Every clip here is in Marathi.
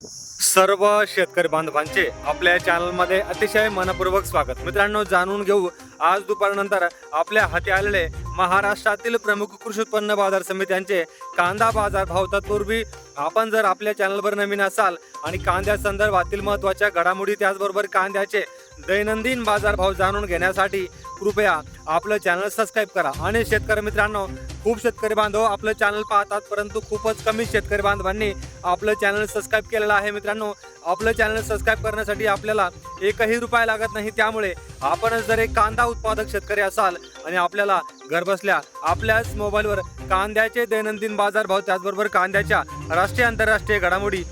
सर्व शेतकरी बांधवांचे आपल्या चॅनलमध्ये अतिशय मनपूर्वक स्वागत. मित्रांनो जाणून घेऊ आज दुपारनंतर आपल्या हाती आलेले महाराष्ट्रातील प्रमुख कृषी उत्पन्न बाजार समित्यांचे कांदा बाजार भाव तत्पूर्वी आपण जर आपल्या चॅनलवर नवीन असाल आणि कांद्या संदर्भातील महत्त्वाच्या घडामोडी त्याचबरोबर कांद्याचे दैनंदिन बाजारभाव जाणून घेण्यासाठी कृपया आपलं चॅनल सबस्क्राईब करा. आणि शेतकरी मित्रांनो खूप शेतकरी बांधव आपलं चॅनल पाहतात परंतु खूपच कमी शेतकरी बांधवांनी आपलं चॅनल सबस्क्राईब केलेलं आहे मित्रांनो. आपलं चॅनल सबस्क्राईब करण्यासाठी आपल्याला एकही रुपया लागत नाही. त्यामुळे आपणच जर एक कांदा उत्पादक शेतकरी असाल आणि आपल्याला घरबसल्या आपल्याच मोबाईलवर कांद्याचे दैनंदिन बाजारभाव त्याचबरोबर कांद्याच्या राष्ट्रीय आंतरराष्ट्रीय घडामोडी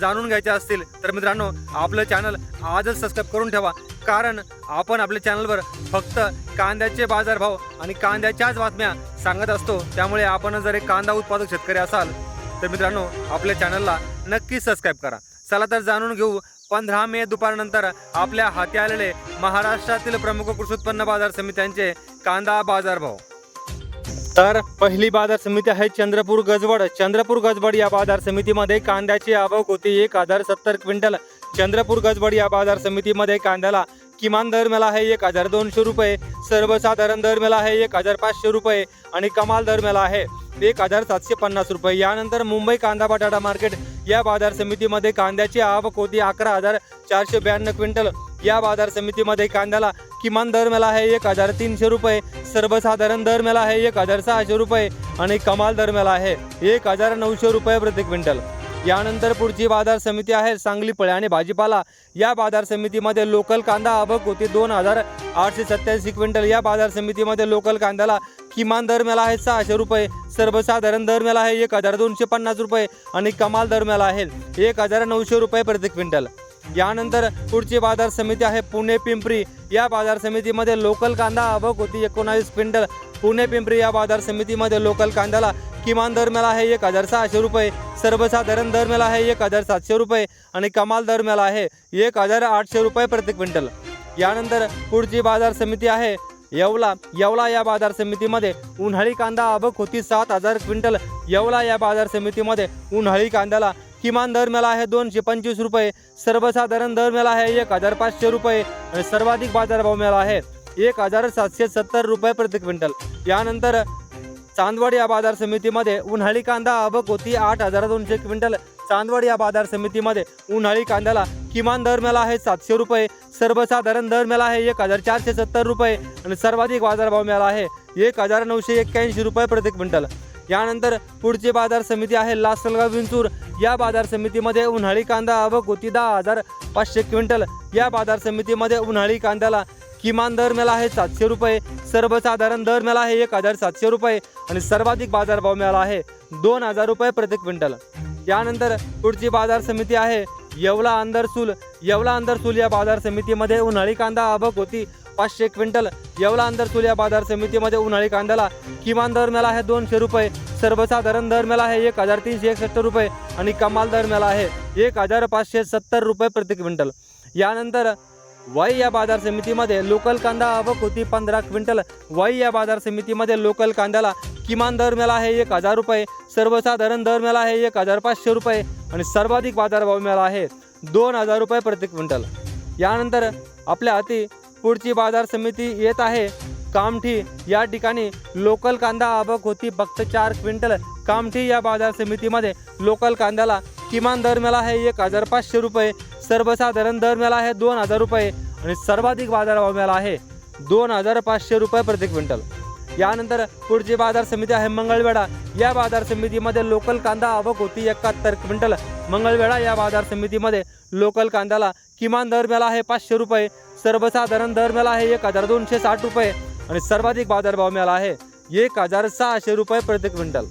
जाणून घ्यायच्या असतील तर मित्रांनो आपलं चॅनल आजच सबस्क्राईब करून ठेवा. कारण आपण आपल्या चॅनलवर फक्त कांद्याचे बाजारभाव आणि कांद्याच्याच बातम्या सांगत असतो. त्यामुळे आपण जर एक कांदा उत्पादक शेतकरी असाल तर मित्रांनो आपल्या चॅनलला नक्की सबस्क्राईब करा. चला तर जाणून घेऊ पंधरा मे दुपारनंतर आपल्या हाती आलेले महाराष्ट्रातील प्रमुख कृषी उत्पन्न बाजार समित्यांचे कांदा बाजारभाव तर पहिली बाजार समिती आहे चंद्रपूर गजवड. चंद्रपूर गजबड या बाजार समितीमध्ये कांद्याची आवक होती एक हजार सत्तर क्विंटल. चंद्रपूर गजबड या बाजार समितीमध्ये कांद्याला किमान दर मिळाला आहे एक हजार दोनशे रुपये. सर्वसाधारण दर मिळाला आहे एक हजार पाचशे रुपये आणि कमाल दर मिळाला आहे. एक हजार सातशे पन्नास रुपये. यानंतर मुंबई कांदा बटाटा मार्केट या बाजार समितीमध्ये कांद्याची आवक होती. अकरा हजार चारशे ब्याण्णव क्विंटल या बाजार समितीमध्ये कांद्याला किमान दर मेला आहे. एक हजार तीनशे रुपये. सर्वसाधारण दर मेला आहे. एक हजार सहाशे रुपये आणि कमाल दर मेला आहे. एक हजार नऊशे रुपये प्रति क्विंटल. यानंतर पुढची बाजार समिती आहे सांगली फळे आणि भाजीपाला. या बाजार समितीमध्ये लोकल कांदा आवक होती. दोन हजार आठशे सत्याऐंशी क्विंटल. या बाजार समितीमध्ये लोकल कांद्याला किमान दर मिळाला आहे सहाशे रुपये. सर्वसाधारण दर मिळाला आहे एक हजार दोनशे पन्नास रुपये आणि कमाल दर मिळाला आहे एक हजार नऊशे रुपये प्रति क्विंटल. यानंतर पुढची बाजार समिती आहे पुणे पिंपरी. या बाजार समितीमध्ये लोकल कांदा आवक होती एकोणावीस क्विंटल. पुणे पिंपरी या बाजार समितीमध्ये लोकल कांद्याला किमान दर आहे एक हजार सहाशे रुपये. सर्वसाधारण दर आहे एक हजार सातशे रुपये आणि कमाल दर आहे एक हजार आठशे रुपये प्रति क्विंटल. यानंतर पुढची बाजार समिती आहे. येवला येवला या बाजार समितीमध्ये उन्हाळी कांदा आवक होती सात हजार क्विंटल. येवला या बाजार समितीमध्ये उन्हाळी कांद्याला किमान दर मेला आहे दोनशे पंचवीस रुपये. सर्वसाधारण दर मेला आहे एक हजार पाचशे रुपये आणि सर्वाधिक बाजारभाव मेला आहे एक हजार सातशे सत्तर रुपये प्रति क्विंटल. यानंतर चांदवड या बाजार समितीमध्ये उन्हाळी कांदा आवक होती. आठ हजार दोनशे क्विंटल. चांदवड या बाजार समितीमध्ये उन्हाळी कांद्याला किमान दर मिळाला आहे सातशे रुपये. सर्वसाधारण दर मिळाला आहे एक हजार चारशे सत्तर रुपये. आणि सर्वाधिक बाजारभाव मिळाला आहे एक हजार नऊशे एक्क्याऐंशी रुपये प्रति क्विंटल. यानंतर पुढची बाजार समिती आहे लासलगाव विंचूर. या बाजार समितीमध्ये उन्हाळी कांदा आवक होती दहा हजार पाचशे क्विंटल. या बाजार समितीमध्ये उन्हाळी कांद्याला किमान दर मिळाला आहे सातशे रुपये. सर्वसाधारण दर मिळाला आहे एक हजार सातशे रुपये आणि सर्वाधिक बाजारभाव मिळाला आहे दोन हजार रुपये प्रति क्विंटल. यानंतर पुढची बाजार समिती आहे येवला अंदरसूल येवला अंदरसूल या बाजार समितीमध्ये उन्हाळी कांदा आवक होती पाचशे क्विंटल. येवला अंदरसूल या बाजार समितीमध्ये उन्हाळी कांद्याला किमान दर मिळाला आहे दोनशे रुपये. सर्वसाधारण दर मिळाला आहे एक हजार तीनशे एकसष्ट रुपये आणि कमाल दर मिळाला आहे एक हजार पाचशे सत्तर रुपये प्रति क्विंटल. यानंतर वाई या बाजार समितीमध्ये लोकल कांदा आवक होती पंधरा क्विंटल. वाई या बाजार समितीमध्ये लोकल कांद्याला किमान दर मिळाला आहे एक हजार रुपये. सर्वसाधारण दर मिळाला आहे एक हजार पाचशे रुपये आणि सर्वाधिक बाजारभाव मिळाला आहे दोन हजार रुपये प्रति क्विंटल. यानंतर आपल्या हाती पुढची बाजार समिती येत आहे. कामठी या ठिकाणी लोकल कांदा आवक होती फक्त चार क्विंटल. कामठी या बाजार समितीमध्ये लोकल कांद्याला किमान दर मिळाला आहे एक हजार पाचशे रुपये. सर्वसाधारण दर मिळाला आहे दोन हजार रुपये आणि सर्वाधिक बाजारभाव मिळाला आहे दोन हजार पाचशे रुपये प्रति क्विंटल. यानंतर पुढची बाजार समिती आहे मंगळवेढा. या बाजार समितीमध्ये लोकल कांदा आवक होती एकाहत्तर क्विंटल. मंगळवेढा या बाजार समितीमध्ये लोकल कांद्याला किमान दर मिळाला आहे पाचशे रुपये. सर्वसाधारण दर मिळाला आहे एक हजार दोनशे साठ रुपये आणि सर्वाधिक बाजारभाव मिळाला आहे एक हजार सहाशे रुपये प्रति क्विंटल.